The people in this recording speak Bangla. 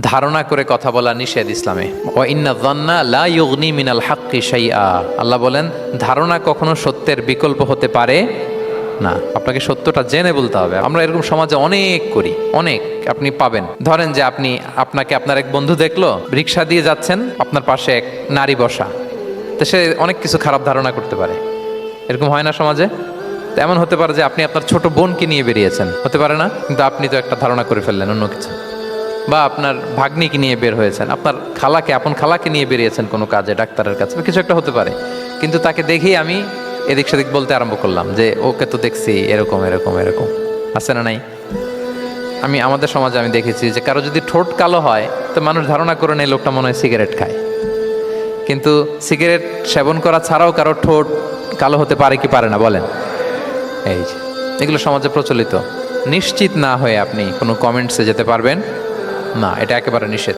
ধারণা করে কথা বলা নিষেধ ইসলামে। ও ইন্না দন্না লা ইউগনি মিনাল হাক্কি শাইআ। আল্লাহ বলেন, ধারণা কখনো সত্যের বিকল্প হতে পারে না। আপনাকে সত্যটা জেনে বলতে হবে। আমরা এরকম সমাজে অনেক করি, অনেক আপনি পাবেন। ধরেন যে আপনি, আপনাকে আপনার এক বন্ধু দেখল, রিক্সা দিয়ে যাচ্ছেন, আপনার পাশে এক নারী বসা। তো সে অনেক কিছু খারাপ ধারণা করতে পারে। এরকম হয় না সমাজে? এমন হতে পারে যে আপনি আপনার ছোট বোনকে নিয়ে বেরিয়েছেন। হতে পারে না, কিন্তু আপনি তো একটা ধারণা করে ফেললেন অন্য কিছু। বা আপনার ভাগ্নিকে নিয়ে বের হয়েছেন। আপনার খালাকে, আপন খালাকে নিয়ে বেরিয়েছেন কোনো কাজে, ডাক্তারের কাছে কিছু একটা হতে পারে। কিন্তু তাকে দেখেই আমি এদিক সেদিক বলতে আরম্ভ করলাম যে, ওকে তো দেখছি, এরকম এরকম এরকম। আছে না নাই? আমি, আমাদের সমাজে আমি দেখেছি যে, কারও যদি ঠোঁট কালো হয়, তো মানুষ ধারণা করে নেই লোকটা মনে হয় সিগারেট খায়। কিন্তু সিগারেট সেবন করা ছাড়াও কারও ঠোঁট কালো হতে পারে কি পারে না, বলেন। এই যে, এগুলো সমাজে প্রচলিত। নিশ্চিত না হয়ে আপনি কোনো কমেন্টসে যেতে পারবেন। না এটা একেবারে নিষেধ।